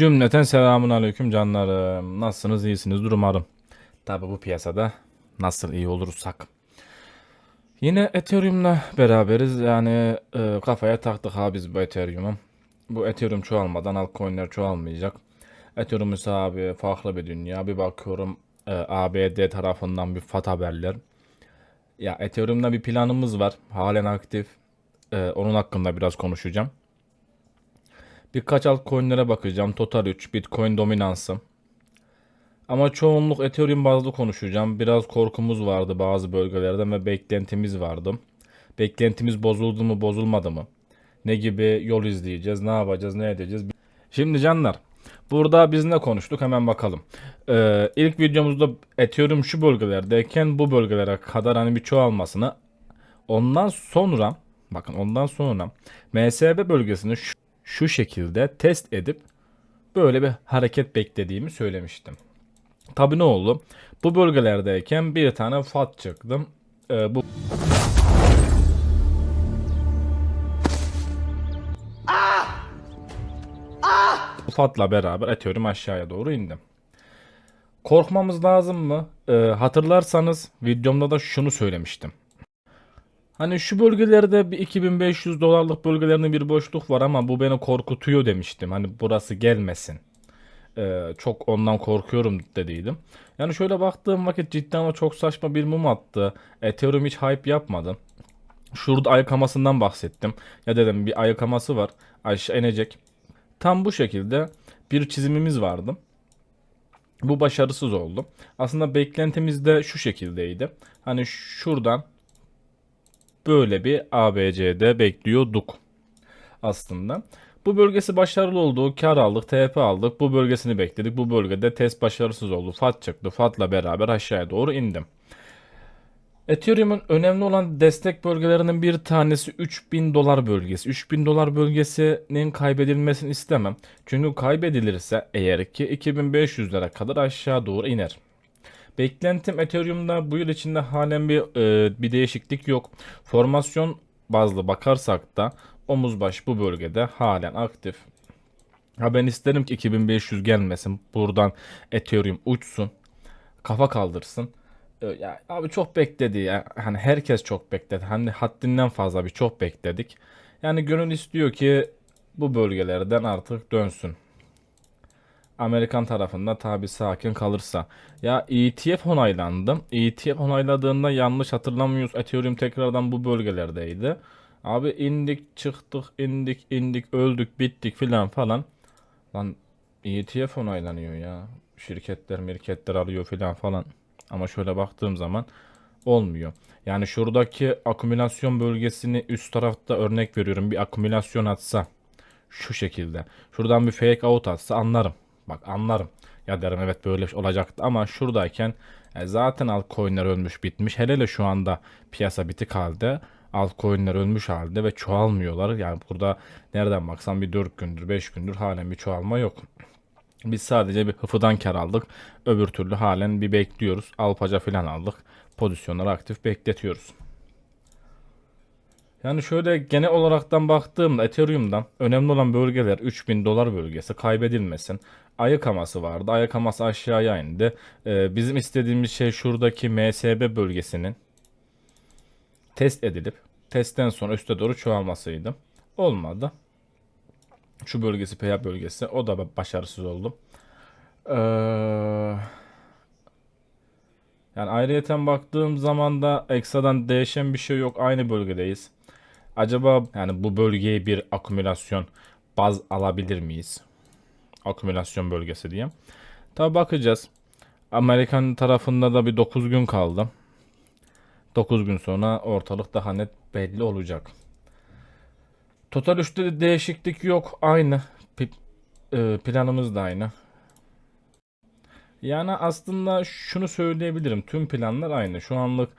Cümleten selamun aleyküm canlarım. Nasılsınız? iyisinizdir umarım. Tabi bu piyasada nasıl iyi olursak. Yine Ethereum'la beraberiz. Yani e, kafaya taktık ha biz bu Ethereum'u. Bu Ethereum çoğalmadan altcoin'ler çoğalmayacak. Ethereum ise abi farklı bir dünya. Bir bakıyorum e, ABD tarafından bir FAT haberler. Ya Ethereum'da bir planımız var. Halen aktif. E, onun hakkında biraz konuşacağım. Birkaç altcoin'lere bakacağım. Total 3, Bitcoin dominansı. Ama çoğunluk Ethereum bazlı konuşacağım. Biraz korkumuz vardı bazı bölgelerden ve beklentimiz vardı. Beklentimiz bozuldu mu, bozulmadı mı? Ne gibi yol izleyeceğiz, ne yapacağız, ne edeceğiz? Şimdi canlar, burada biz ne konuştuk hemen bakalım. Ee, ilk videomuzda Ethereum şu bölgelerdeyken bu bölgelere kadar hani bir çoğalmasını ondan sonra bakın ondan sonra MSB bölgesini şu, şu şekilde test edip böyle bir hareket beklediğimi söylemiştim. Tabi ne oldu? Bu bölgelerdeyken bir tane FAT çıktım. Ee, bu bu FAT'la beraber atıyorum aşağıya doğru indim. Korkmamız lazım mı? Ee, hatırlarsanız videomda da şunu söylemiştim. Hani şu bölgelerde bir 2500 dolarlık bölgelerinde bir boşluk var ama bu beni korkutuyor demiştim. Hani burası gelmesin. Ee, çok ondan korkuyorum dediydim. Yani şöyle baktığım vakit cidden ama çok saçma bir mum attı. Ethereum hiç hype yapmadı. Şurada ayıkamasından bahsettim. Ya dedim bir ayıkaması var. Aşağı inecek. Tam bu şekilde bir çizimimiz vardı. Bu başarısız oldu. Aslında beklentimiz de şu şekildeydi. Hani şuradan böyle bir ABC'de bekliyorduk aslında. Bu bölgesi başarılı oldu. Kar aldık, TP aldık. Bu bölgesini bekledik. Bu bölgede test başarısız oldu. FAT çıktı. FAT'la beraber aşağıya doğru indim. Ethereum'un önemli olan destek bölgelerinin bir tanesi 3000 dolar bölgesi. 3000 dolar bölgesinin kaybedilmesini istemem. Çünkü kaybedilirse eğer ki 2500'lere kadar aşağı doğru iner. Beklentim Ethereum'da bu yıl içinde halen bir e, bir değişiklik yok. Formasyon bazlı bakarsak da omuz baş bu bölgede halen aktif. Ha ben isterim ki 2500 gelmesin. Buradan Ethereum uçsun. Kafa kaldırsın. Ee, Ya abi çok bekledi ya. Hani herkes çok bekledi. Hani haddinden fazla bir çok bekledik. Yani gönül istiyor ki bu bölgelerden artık dönsün. Amerikan tarafında tabi sakin kalırsa. Ya ETF onaylandı. ETF onayladığında yanlış hatırlamıyoruz. Ethereum tekrardan bu bölgelerdeydi. Abi indik çıktık indik indik öldük bittik filan falan. Lan ETF onaylanıyor ya. Şirketler mirketler alıyor filan falan. Ama şöyle baktığım zaman olmuyor. Yani şuradaki akümülasyon bölgesini üst tarafta örnek veriyorum. Bir akümülasyon atsa şu şekilde. Şuradan bir fake out atsa anlarım. Bak anlarım. Ya derim evet böyle olacaktı ama şuradayken e, zaten altcoin'ler ölmüş bitmiş. Hele hele şu anda piyasa bitik halde altcoin'ler ölmüş halde ve çoğalmıyorlar. Yani burada nereden baksan bir 4 gündür 5 gündür halen bir çoğalma yok. Biz sadece bir hıfıdan kar aldık. Öbür türlü halen bir bekliyoruz. Alpaca falan aldık. Pozisyonları aktif bekletiyoruz. Yani şöyle genel olaraktan baktığımda Ethereum'dan önemli olan bölgeler 3000 dolar bölgesi kaybedilmesin. Ayıkaması vardı. Ayıkaması aşağıya indi. Ee, bizim istediğimiz şey şuradaki MSB bölgesinin test edilip testten sonra üste doğru çoğalmasıydı. Olmadı. Şu bölgesi PA bölgesi. O da başarısız oldu. Ee, yani ayrıyeten baktığım zaman da ekstradan değişen bir şey yok. Aynı bölgedeyiz. Acaba yani bu bölgeye bir akümülasyon baz alabilir miyiz? Akümülasyon bölgesi diye. Tabi bakacağız. Amerikan tarafında da bir 9 gün kaldı. 9 gün sonra ortalık daha net belli olacak. Total 3'te de değişiklik yok. Aynı. Pi- e, planımız da aynı. Yani aslında şunu söyleyebilirim. Tüm planlar aynı. Şu anlık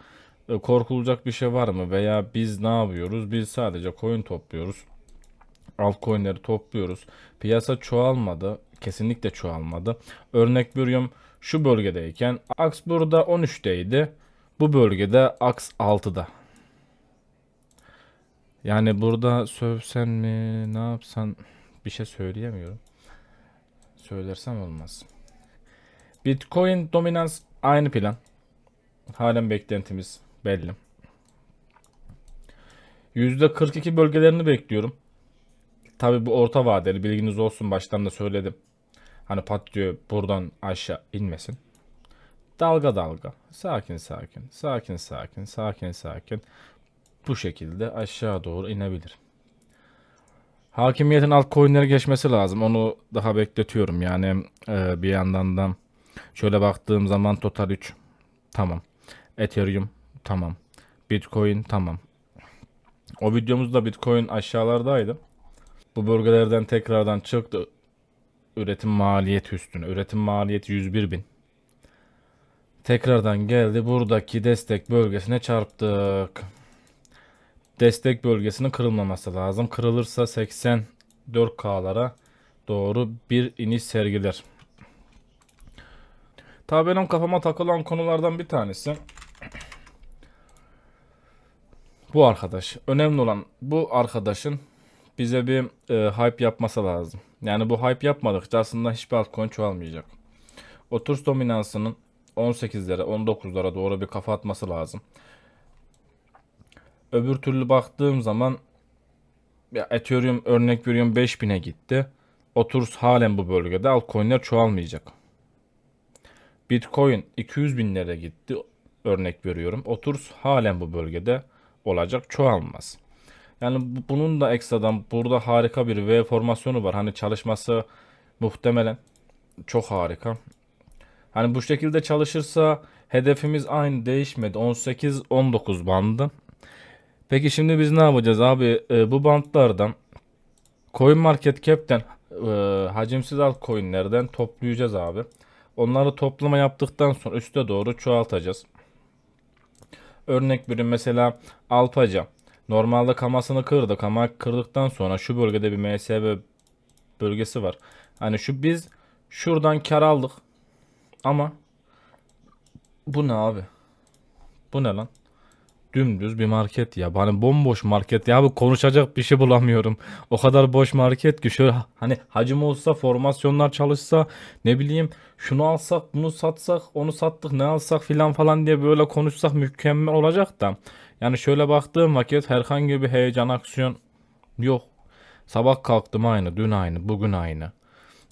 e, korkulacak bir şey var mı? Veya biz ne yapıyoruz? Biz sadece coin topluyoruz. Altcoin'leri topluyoruz. Piyasa çoğalmadı. Kesinlikle çoğalmadı. Örnek veriyorum şu bölgedeyken AX burada 13'teydi. Bu bölgede AX 6'da. Yani burada sövsen mi ne yapsan bir şey söyleyemiyorum. söylersem olmaz. Bitcoin dominans aynı plan. Halen beklentimiz belli. %42 bölgelerini bekliyorum. Tabi bu orta vadeli bilginiz olsun baştan da söyledim. Hani patlıyor buradan aşağı inmesin. Dalga dalga. Sakin sakin. Sakin sakin. Sakin sakin. Bu şekilde aşağı doğru inebilir. Hakimiyetin altcoin'lere geçmesi lazım. Onu daha bekletiyorum. Yani e, bir yandan da şöyle baktığım zaman Total 3 tamam. Ethereum tamam. Bitcoin tamam. O videomuzda Bitcoin aşağılardaydı. Bu bölgelerden tekrardan çıktı. Üretim maliyeti üstüne. Üretim maliyeti 101 bin. Tekrardan geldi. Buradaki destek bölgesine çarptık. Destek bölgesinin kırılmaması lazım. Kırılırsa 84K'lara doğru bir iniş sergiler. Tabi benim kafama takılan konulardan bir tanesi bu arkadaş. Önemli olan bu arkadaşın bize bir e, hype yapması lazım. Yani bu hype yapmadıkça aslında hiçbir altcoin çoğalmayacak. Oturs dominansının 18'lere 19'lara doğru bir kafa atması lazım. Öbür türlü baktığım zaman ya Ethereum örnek veriyorum 5000'e gitti. Oturs halen bu bölgede altcoin'ler çoğalmayacak. Bitcoin 200 binlere gitti örnek veriyorum. Oturs halen bu bölgede olacak çoğalmaz. Yani bu- bunun da ekstradan burada harika bir V formasyonu var. Hani çalışması muhtemelen çok harika. Hani bu şekilde çalışırsa hedefimiz aynı değişmedi. 18-19 bandı. Peki şimdi biz ne yapacağız abi? Ee, bu bantlardan Coin Market Cap'ten e, hacimsiz altcoin'lerden toplayacağız abi. Onları toplama yaptıktan sonra üste doğru çoğaltacağız. Örnek bir mesela Alpaca. Normalde kamasını kırdı. Kama kırdıktan sonra şu bölgede bir MSB bölgesi var. Hani şu biz şuradan kar aldık. Ama bu ne abi? Bu ne lan? Dümdüz bir market ya. Hani bomboş market ya. Bu konuşacak bir şey bulamıyorum. O kadar boş market ki şöyle hani hacim olsa, formasyonlar çalışsa, ne bileyim şunu alsak, bunu satsak, onu sattık, ne alsak filan falan diye böyle konuşsak mükemmel olacak da. Yani şöyle baktığım vakit herhangi bir heyecan, aksiyon yok. Sabah kalktım aynı, dün aynı, bugün aynı.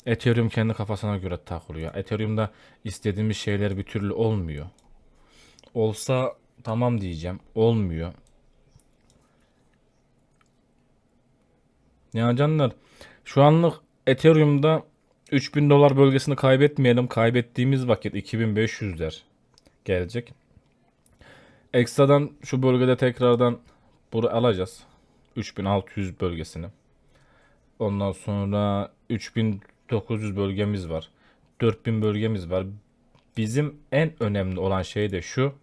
Ethereum kendi kafasına göre takılıyor. Ethereum'da istediğimiz şeyler bir türlü olmuyor. Olsa tamam diyeceğim. Olmuyor. Ya canlar şu anlık Ethereum'da 3000 dolar bölgesini kaybetmeyelim. Kaybettiğimiz vakit 2500'ler gelecek. Ekstradan şu bölgede tekrardan bunu alacağız. 3600 bölgesini. Ondan sonra 3900 bölgemiz var. 4000 bölgemiz var. Bizim en önemli olan şey de şu.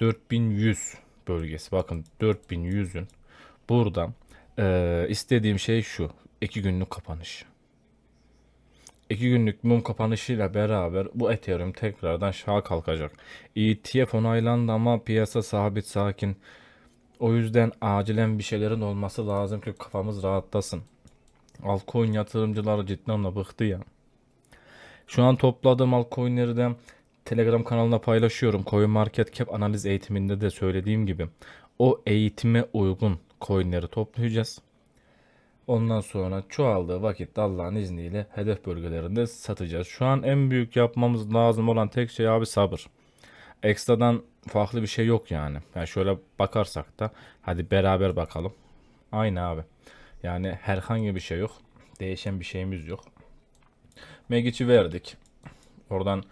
4100 bölgesi. Bakın 4100'ün buradan eee, istediğim şey şu. 2 günlük kapanış. 2 günlük mum kapanışıyla beraber bu Ethereum tekrardan şaha kalkacak. ETF onaylandı ama piyasa sabit sakin. O yüzden acilen bir şeylerin olması lazım ki kafamız rahatlasın. Altcoin yatırımcıları cidden ona bıktı ya. Şu an topladığım altcoin'leri de Telegram kanalına paylaşıyorum. Coin Market Cap analiz eğitiminde de söylediğim gibi o eğitime uygun coin'leri toplayacağız. Ondan sonra çoğaldığı vakitte Allah'ın izniyle hedef bölgelerinde satacağız. Şu an en büyük yapmamız lazım olan tek şey abi sabır. Ekstradan farklı bir şey yok yani. Yani şöyle bakarsak da hadi beraber bakalım. Aynı abi. Yani herhangi bir şey yok. Değişen bir şeyimiz yok. Megic'i verdik. Oradan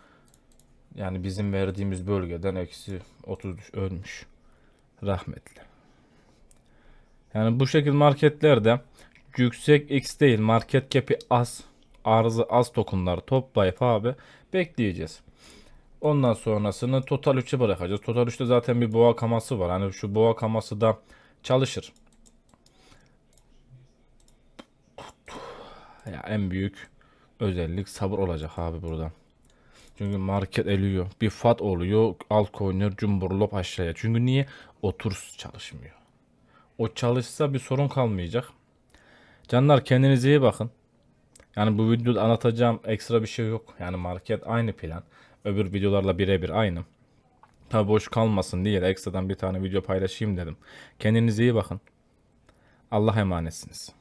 yani bizim verdiğimiz bölgeden eksi 30 düş- ölmüş. Rahmetli. Yani bu şekil marketlerde yüksek X değil market cap'i az arzı az tokenları toplayıp abi bekleyeceğiz. Ondan sonrasını Total 3'e bırakacağız. Total 3'te zaten bir boğa kaması var. Hani şu boğa kaması da çalışır. Ya en büyük özellik sabır olacak abi buradan. Çünkü market eliyor. Bir fat oluyor. Altcoin'ler cumburlop aşağıya. Çünkü niye? Oturs çalışmıyor. O çalışsa bir sorun kalmayacak. Canlar kendinize iyi bakın. Yani bu videoda anlatacağım ekstra bir şey yok. Yani market aynı plan. Öbür videolarla birebir aynı. Tabi boş kalmasın diye ekstradan bir tane video paylaşayım dedim. Kendinize iyi bakın. Allah emanetsiniz.